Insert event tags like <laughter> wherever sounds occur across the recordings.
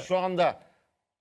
Şu anda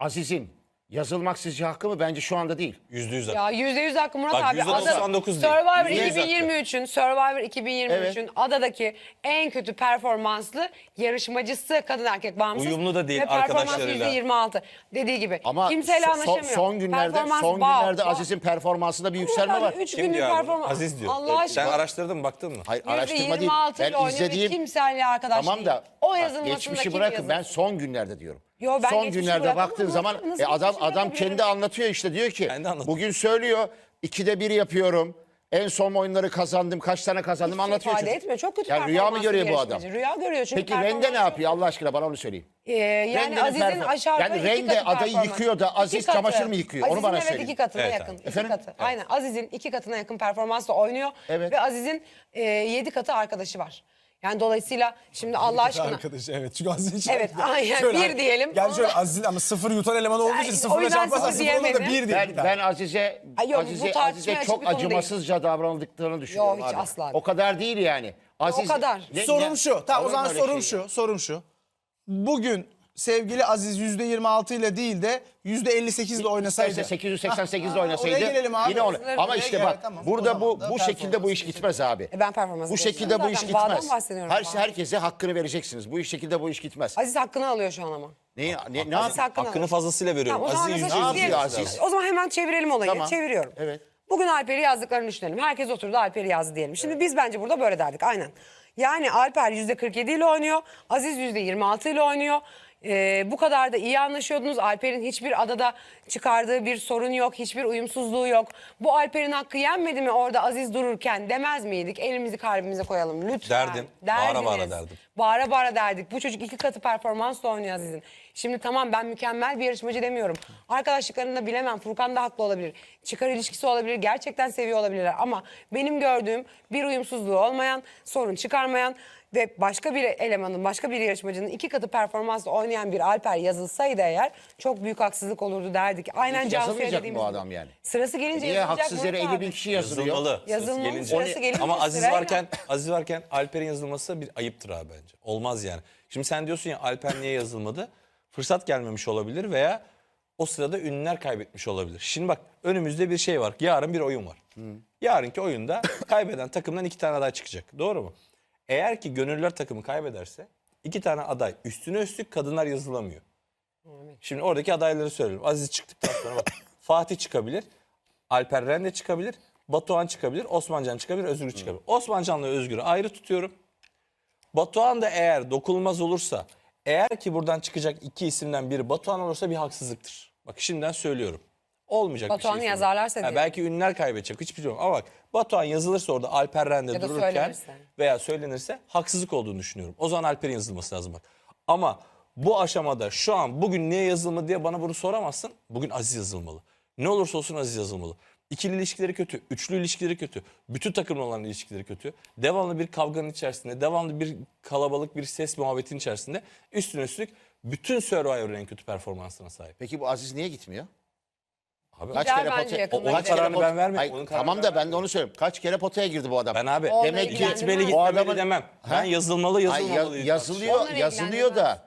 Aziz'in yazılmak sizce hakkı mı? Bence şu anda değil. Yüzde yüz. Ya %100 hakkı Murat Bak, abi. %99 değil. Survivor Yüzde yüz 2023'ün Survivor 2023'ün Evet. adadaki en kötü performanslı yarışmacısı kadın erkek bağımsız. Uyumlu da değil ve performans arkadaşlarıyla. %26 dediği gibi. Ama Kimseyle so- so- anlaşamıyor. son günlerde Performans son bağ- günlerde bağ- Aziz'in performansında bir yükselme var. abi, Üç Kim günlük diyor abi? performans. Aziz diyor. Allah E, Sen aşkına. araştırdın mı baktın mı? Hayır araştırma değil. %26 Ben ile oynuyor ve izlediğim kimseyle arkadaş Tamam değil. da O bak, yazılmasında geçmişi kim bırakın ben son günlerde diyorum. Yo, ben son geçmişi günlerde baktığın ama zaman e, adam geçmişi adam bırakabilirim? kendi anlatıyor işte diyor ki Kendi anlatıyor. bugün söylüyor ikide bir yapıyorum. En son oyunları kazandım. Kaç tane kazandım Hiç anlatıyor ifade çocuk. etmiyor. Çok kötü Yani rüya mı performanslı görüyor bu adam? Rüya görüyor çünkü Peki Rende performansı ne yapıyor Allah aşkına bana onu söyleyin. Ee, yani Rende'nin Aziz'in perform- aşağı yukarı Yani iki Rende katı adayı performans. yıkıyor da İki Aziz katı. çamaşır mı yıkıyor? Onu Aziz'in bana evet söyleyin. iki katına Evet yakın. abi. iki Efendim? katı. Aynen Aziz'in iki katına yakın performansla oynuyor. Evet. Ve Aziz'in e, yedi katı arkadaşı var. Yani dolayısıyla şimdi Allah aşkına. Arkadaş evet çünkü Aziz için. Evet, <laughs> aynen, bir diyelim. Yani şöyle Ama- Aziz ama sıfır yutan eleman olduğu için o sıfırla yüzden çarparsan sıfır olur da bir diye. Ben, ben Aziz'e Ay yok, Aziz'e, Aziz'e çok konu değil. acımasızca davranıldıklarını düşünüyorum. hiç abi. asla. O kadar değil yani. Aziz, kadar. Ne- Sorum ne- şu. Tamam o zaman sorum şey? şu. Sorum şu. Bugün sevgili Aziz %26 ile değil de %58 ile oynasaydı. İsterse 888'de Ha, oynasaydı oraya gelelim abi. yine onu. Oraya Ama gel, işte bak tamam. O burada zaman bu da bu şekilde bu iş performans gitmez abi. E ben performansı Bu şekilde bu iş zaten. Bağdan gitmez. bahsediyorum Her, ben. herkese hakkını vereceksiniz. Bu iş şekilde bu iş gitmez. Aziz hakkını alıyor şu an ama. Ne ne, ne, Aziz hakkını, Hakkını alıyor. fazlasıyla veriyorum. Tamam, o zaman Aziz'in mesela yüzde yapıyor Aziz? O zaman hemen çevirelim olayı. Tamam. Çeviriyorum. Evet. Bugün Alper'i yazdıklarını düşünelim. Herkes oturdu Alper'i yazdı diyelim. Şimdi biz bence burada böyle derdik aynen. Yani Alper %47 ile oynuyor. Aziz %26 ile oynuyor. Ee, bu kadar da iyi anlaşıyordunuz. Alper'in hiçbir adada çıkardığı bir sorun yok. Hiçbir uyumsuzluğu yok. Bu Alper'in hakkı yenmedi mi orada Aziz dururken demez miydik? Elimizi kalbimize koyalım lütfen. Derdim. Bağıra bağıra Derdiniz. derdim. Bağıra bağıra derdik. Bu çocuk iki katı performansla oynuyor Aziz'in. Şimdi tamam ben mükemmel bir yarışmacı demiyorum. Arkadaşlıklarını da bilemem. Furkan da haklı olabilir. Çıkar ilişkisi olabilir. Gerçekten seviyor olabilirler. Ama benim gördüğüm bir uyumsuzluğu olmayan, sorun çıkarmayan ve başka bir elemanın, başka bir yarışmacının iki katı performansla oynayan bir Alper yazılsaydı eğer çok büyük haksızlık olurdu derdik. Aynen Cansu'ya yazılmayacak dediğimiz bu gibi. adam yani. Sırası gelince Niye yazılacak haksız yere Murat 50 abi. bin kişi yazılıyor? Yazılmalı. Yazılmalı, Sırası gelince. sırası gelince Ama Aziz sırayla. varken Aziz varken Alper'in yazılması bir ayıptır abi bence. Olmaz yani. Şimdi sen diyorsun ya Alper niye yazılmadı? Fırsat gelmemiş olabilir veya o sırada ünlüler kaybetmiş olabilir. Şimdi bak önümüzde bir şey var. Yarın bir oyun var. Yarınki oyunda kaybeden takımdan iki tane aday çıkacak. Doğru mu? Eğer ki gönüllüler takımı kaybederse iki tane aday üstüne üstlük kadınlar yazılamıyor. Şimdi oradaki adayları söylüyorum. Aziz çıktıktan sonra bak <laughs> Fatih çıkabilir. Alper Rende çıkabilir. Batuhan çıkabilir. Osmancan çıkabilir. Özgür çıkabilir. Osmancan'la Özgür'ü ayrı tutuyorum. Batuhan da eğer dokunulmaz olursa eğer ki buradan çıkacak iki isimden biri Batuhan olursa bir haksızlıktır. Bak şimdiden söylüyorum. Olmayacak Batuhan'ı bir şey. yazarlarsa diye. belki ünlüler kaybedecek hiçbir şey yok. Ama bak Batuhan yazılırsa orada Alper Rende Ya da dururken söylenirse. veya söylenirse haksızlık olduğunu düşünüyorum. O zaman Alper'in yazılması lazım bak. Ama bu aşamada şu an bugün niye yazılmadı diye bana bunu soramazsın. Bugün Aziz yazılmalı. Ne olursa olsun Aziz yazılmalı. İkili ilişkileri kötü, üçlü ilişkileri kötü, bütün takımla olan ilişkileri kötü. Devamlı bir kavganın içerisinde, devamlı bir kalabalık bir ses muhabbetin içerisinde üstüne üstlük bütün Survivor'ın en kötü performansına sahip. Peki bu Aziz niye gitmiyor? Abi, Kaç Gider kere bence potaya... yakında kaç kere kararını pot- ben vermedim, onun kararını tamam ben da ben de onu söylüyorum. Kaç kere potaya girdi bu adam? ben abi demek ki gitmeli O gitmemeli adamın- demem. Ha? Ben yazılmalı Ay, ya- yazılıyor, yazılıyor da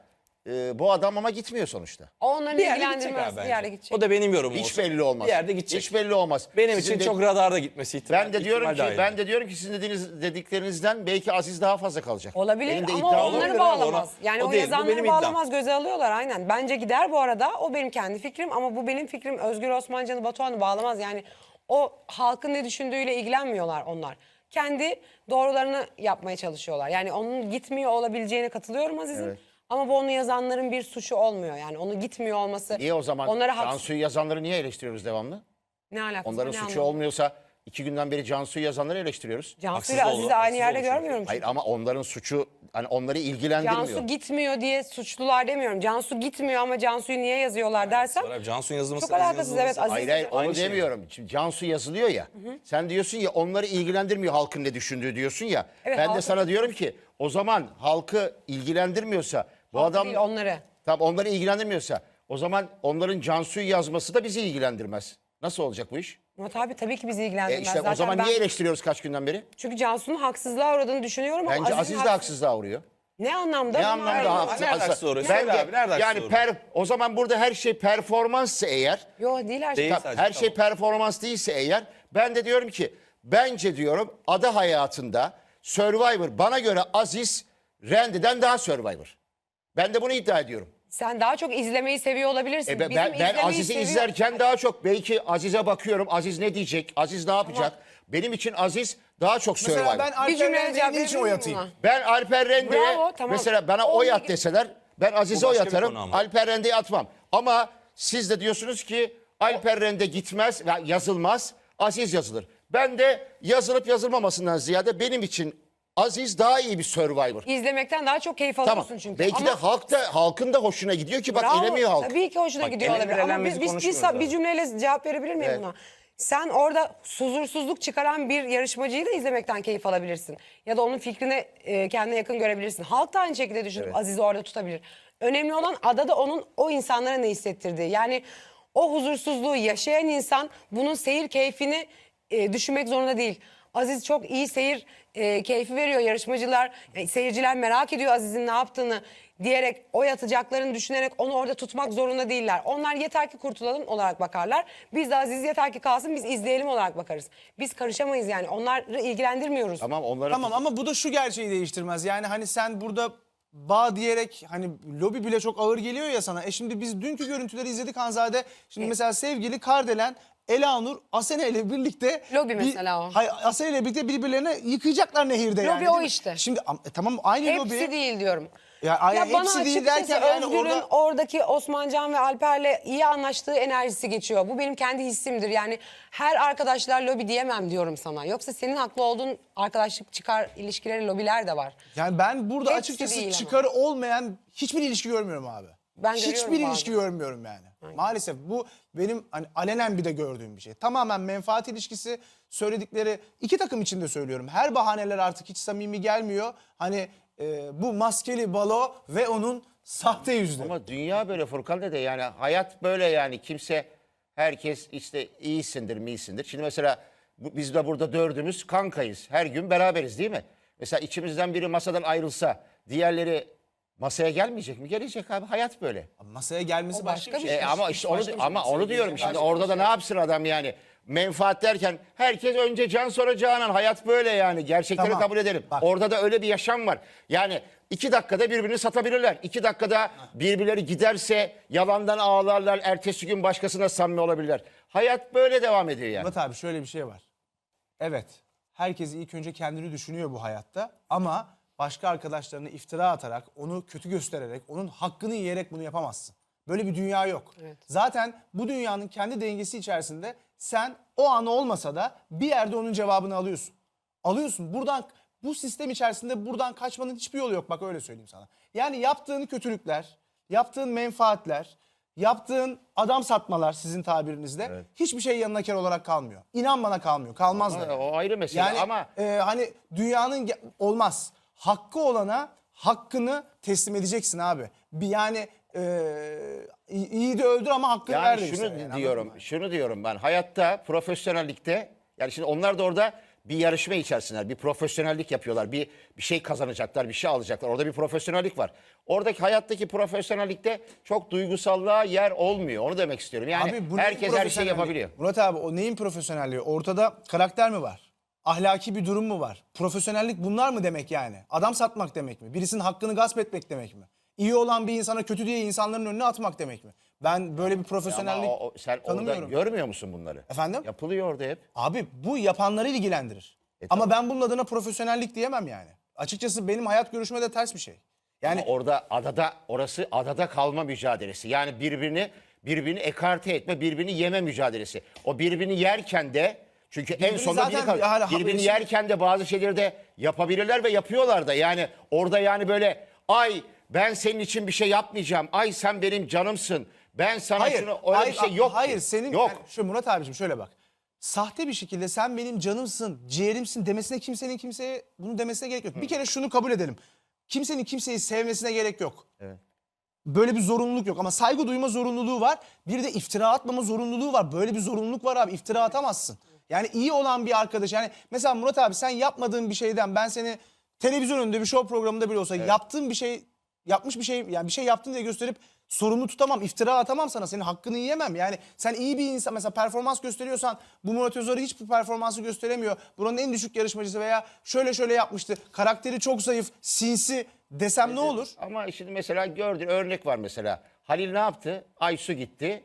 e, bu adam ama gitmiyor sonuçta. O onların Bir yerde gidecek ilgilendirmez. Bir bence. yerde gidecek. O da benim yorumum Hiç olsa. belli olmaz. Bir yerde gidecek. Hiç belli olmaz. Benim Sizin için de- çok radarda gitmesi ihtimal. ben de diyorum ki ben de diyorum ki sizin dediğiniz dediklerinizden belki Aziz daha fazla kalacak. Olabilir Benim de ama iddiam onları Olabilir abi, bağlamaz. ona- Yani o o, değil, bu yazanları iddiam. bağlamaz göze alıyorlar aynen. Bence gider bu arada. O benim kendi fikrim ama bu benim fikrim Özgür Osmancan'ı Batuhan'ı bağlamaz. Yani o halkın ne düşündüğüyle ilgilenmiyorlar onlar. Kendi doğrularını yapmaya çalışıyorlar. Yani onun gitmiyor olabileceğine katılıyorum Aziz'in. Ama bu onu yazanların bir suçu olmuyor. Yani onu gitmiyor olması. Niye o zaman Onlara hak- Cansu'yu yazanları niye eleştiriyoruz devamlı? ne alakası Onların var, ne suçu anlamı? olmuyorsa iki günden beri Cansu'yu yazanları eleştiriyoruz. Cansu Haksız ile oldu, Aziz'i aynı haksız yerde oldu çünkü. görmüyorum. Hayır ama onların suçu hani onları ilgilendirmiyor. Cansu gitmiyor diye suçlular demiyorum. Cansu gitmiyor ama Cansu'yu niye yazıyorlar dersem Abi Cansu'nun yazılması. Çok alakasız, yazılması- evet, Aziz- Hayır hayır onu Aynı şey. demiyorum. Şimdi Cansu yazılıyor ya. Sen diyorsun ya onları ilgilendirmiyor halkın ne düşündüğü diyorsun ya. Evet, ben de halkı- sana diyorum ki o zaman halkı ilgilendirmiyorsa bu adam değil, onları. Tamam onları ilgilendirmiyorsa o zaman onların Cansu'yu yazması da bizi ilgilendirmez. Nasıl olacak bu iş? Murat abi tabii ki bizi E ilgilendirmez. işte Zaten o zaman ben, niye eleştiriyoruz kaç günden beri? Çünkü Cansu'nun haksızlığa uğradığını düşünüyorum. ama Bence Aziz'in Aziz de haks- haksızlığa uğruyor. Ne anlamda? Ne anlamda haklı? Nerede haksız Ben orası? Söyle de- abi, nerede haksız yani orası? per, o zaman burada her şey performanssa eğer Yo değil her şey. Değil. Sadece, her şey tamam. performans değilse eğer ben de diyorum ki bence diyorum ada hayatında Survivor bana göre Aziz Randy'den daha Survivor. Ben de bunu iddia ediyorum. Sen daha çok izlemeyi seviyor olabilirsin. E ben, Bizim ben, ben izlemeyi Aziz'i seviyor- izlerken daha çok belki Aziz'e bakıyorum. Aziz ne diyecek? Aziz ne yapacak? Benim için Aziz daha çok Survivor. Mesela ben Bir Alper cümleyle Rende'ye cevap niçin verebilir oy miyim atayım? buna? Ben Alper Rende'ye Bravo, tamam. mesela bana Onunla oy at ilgili- deseler ben Aziz'e Bu oy başka bir atarım. konu ama. Alper Rende'ye atmam. Ama siz de diyorsunuz ki Alper Rende gitmez, ya yazılmaz. Aziz yazılır. Ben de yazılıp yazılmamasından ziyade benim için Aziz daha iyi bir Survivor. İzlemekten daha çok keyif Tamam. alıyorsun çünkü. Belki de Ama- halk da halkın da hoşuna gidiyor ki bak Bravo. elemiyor halk. Tabii ki hoşuna Bak, gidiyor olabilir. Ama biz, biz, biz, konuşmuyoruz bir abi. cümleyle cevap verebilir miyim Evet. buna? Sen orada huzursuzluk çıkaran bir yarışmacıyı da izlemekten keyif alabilirsin. Ya da onun fikrini e, kendine yakın görebilirsin. Halk da aynı şekilde düşünüp Aziz'i orada tutabilir. Önemli olan adada onun o insanlara ne hissettirdiği. Yani o huzursuzluğu yaşayan insan bunun seyir keyfini e, düşünmek zorunda değil. Aziz çok iyi seyir e, keyfi veriyor yarışmacılar. e, seyirciler merak ediyor Aziz'in ne yaptığını diyerek oy atacaklarını düşünerek onu orada tutmak zorunda değiller. Onlar yeter ki kurtulalım olarak bakarlar. Biz de Aziz yeter ki kalsın biz izleyelim olarak bakarız. Biz karışamayız yani onları ilgilendirmiyoruz. Tamam onların Tamam ama bu da şu gerçeği değiştirmez. Yani hani sen burada bağ diyerek hani lobi bile çok ağır geliyor ya sana. E şimdi biz dünkü görüntüleri izledik Hanzade. Şimdi mesela sevgili Kardelen Elanur Asena ile birlikte Lobi mesela o. Hayır Asena ile birlikte birbirlerine yıkayacaklar nehirde yani. Lobi o değil mi? işte. Şimdi am- e, tamam aynı Hepsi lobi. değil diyorum. Ya, ay- Ya bana hepsi değil açıkçası derken yani Özgür'ün orada- oradaki Osmancan ve Alper'le iyi anlaştığı enerjisi geçiyor. Bu benim kendi hissimdir. Yani her arkadaşlar lobi diyemem diyorum sana. Yoksa senin haklı olduğun arkadaşlık çıkar ilişkileri lobiler de var. Yani ben burada Hepsi açıkçası değil ama. çıkarı olmayan hiçbir ilişki görmüyorum abi. Ben görüyorum hiçbir ilişki görmüyorum yani. Maalesef bu benim hani alenen bir de gördüğüm bir şey. Tamamen menfaat ilişkisi söyledikleri iki takım için de söylüyorum. Her bahaneler artık hiç samimi gelmiyor. Hani e, bu maskeli balo ve onun sahte yüzleri. Ama dünya böyle Furkan dede yani hayat böyle yani kimse herkes işte iyisindir miyisindir. Şimdi mesela bu- biz de burada dördümüz kankayız. Her gün beraberiz değil mi? Mesela içimizden biri masadan ayrılsa diğerleri masaya gelmeyecek mi? Gelecek abi hayat böyle. Masaya gelmesi O başka, başka bir bir şey. E ama işte onu Başka bir şey. ama onu diyorum şimdi Başka bir orada da şey. ne yapsın adam yani? Menfaat derken herkes önce can sonra canan hayat böyle yani gerçekleri Tamam. kabul edelim. Bak. Orada da öyle bir yaşam var. Yani iki dakikada birbirini satabilirler. İki dakikada birbirleri giderse yalandan ağlarlar. Ertesi gün başkasına samimi olabilirler. Hayat böyle devam ediyor yani. Murat abi şöyle bir şey var. Evet. Herkes ilk önce kendini düşünüyor bu hayatta ama başka arkadaşlarına iftira atarak, onu kötü göstererek, onun hakkını yiyerek bunu yapamazsın. Böyle bir dünya yok. Zaten bu dünyanın kendi dengesi içerisinde sen o an olmasa da bir yerde onun cevabını alıyorsun. Alıyorsun. Buradan bu sistem içerisinde buradan kaçmanın hiçbir yolu yok. Bak öyle söyleyeyim sana. Yani yaptığın kötülükler, yaptığın menfaatler, yaptığın adam satmalar sizin tabirinizle hiçbir şey yanına kar olarak kalmıyor. İnan bana kalmıyor. Kalmaz da. O ayrı mesele Yani ama e, hani dünyanın olmaz. Hakkı olana hakkını teslim edeceksin abi. Bir yani e, iyi de öldür ama hakkını ver Yani de şunu yani, anladın diyorum, mı? şunu diyorum ben. Hayatta, profesyonellikte yani şimdi onlar da orada bir yarışma içerisindeler. Bir profesyonellik yapıyorlar. Bir bir şey kazanacaklar, bir şey alacaklar. Orada bir profesyonellik var. Oradaki hayattaki profesyonellikte çok duygusallığa yer olmuyor. Onu demek istiyorum. Yani Abi bu neyin herkes her şeyi profesyonelliği? yapabiliyor. Murat abi o neyin profesyonelliği? Ortada karakter mi var? Ahlaki bir durum mu var? Profesyonellik bunlar mı demek yani? Adam satmak demek mi? Birisinin hakkını gasp etmek demek mi? İyi olan bir insana kötü diye insanların önüne atmak demek mi? Ben böyle bir Ama profesyonellik o- o- sen orada tanımıyorum. görmüyor musun bunları? Efendim? Yapılıyor orada hep. Abi bu yapanları ilgilendirir. E, Ama ben bunun adına profesyonellik diyemem yani. Açıkçası benim hayat görüşüme de ters bir şey. Yani Ama orada adada orası adada kalma mücadelesi. Yani birbirini birbirini ekarte etme, birbirini yeme mücadelesi. O birbirini yerken de çünkü en Birbirini sonunda biri zaten kalır. hala- birbirini şimdi- yerken de bazı şeyleri de yapabilirler ve yapıyorlar da. Yani orada yani böyle ay ben senin için bir şey yapmayacağım. Ay sen benim canımsın. Ben sana şunu öyle bir şey yok. ki. Hayır senin yok. yani şu Murat abicim şöyle bak. Sahte bir şekilde sen benim canımsın, ciğerimsin demesine kimsenin kimseye bunu demesine gerek yok. Bir kere şunu kabul edelim. Kimsenin kimseyi sevmesine gerek yok. Böyle bir zorunluluk yok ama saygı duyma zorunluluğu var. Bir de iftira atmama zorunluluğu var. Böyle bir zorunluluk var abi. İftira atamazsın. Yani iyi olan bir arkadaş yani mesela Murat abi sen yapmadığın bir şeyden ben seni televizyon önünde bir show programında bile olsa yaptığın bir şey yapmış bir şey yani bir şey yaptın diye gösterip sorumlu tutamam, iftira atamam sana. Senin hakkını yiyemem. Yani sen iyi bir insan mesela performans gösteriyorsan bu Murat Özarı hiçbir performansı gösteremiyor. Buranın en düşük yarışmacısı veya şöyle şöyle yapmıştı. Karakteri çok zayıf, sinsi desem ne olur? Ama şimdi mesela gördün örnek var mesela. Halil ne yaptı? Aysu gitti.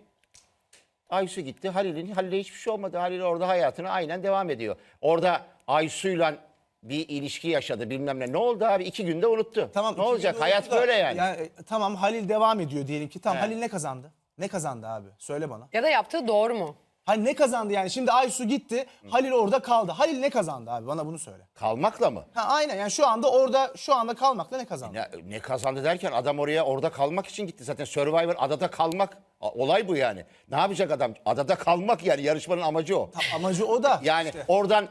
Aysu gitti. Halil'in Halil'e hiçbir şey olmadı. Halil orada hayatına aynen devam ediyor. Orada Aysu'yla bir ilişki yaşadı bilmem ne. Ne oldu abi? İki günde unuttu. Tamam. ne iki olacak? günde Hayat da- böyle yani. e, tamam Halil devam ediyor diyelim ki. Tamam. Halil ne kazandı? Ne kazandı abi? Söyle bana. Ya da yaptığı doğru mu? Halil ne kazandı yani? Şimdi Aysu gitti. Halil orada kaldı. Halil ne kazandı abi? Bana bunu söyle. Kalmakla mı? Ha aynen yani şu anda orada şu anda kalmakla ne kazandı? Ne, ne kazandı derken adam oraya orada kalmak için gitti. Zaten Survivor adada kalmak. A- Olay bu yani. Ne yapacak adam? Adada kalmak yani yarışmanın amacı o. Amacı o da. Yani işte. oradan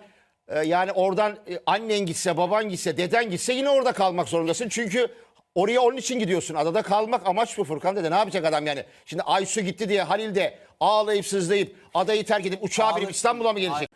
e, yani oradan e, annen gitse, baban gitse, deden gitse yine orada kalmak zorundasın. Çünkü oraya onun için gidiyorsun. Adada kalmak amaç bu Furkan dede. Ne yapacak adam yani? Şimdi Aysu gitti diye Halil de ağlayıp sızlayıp adayı terk edip uçağa binip İstanbul'a mı gelecek?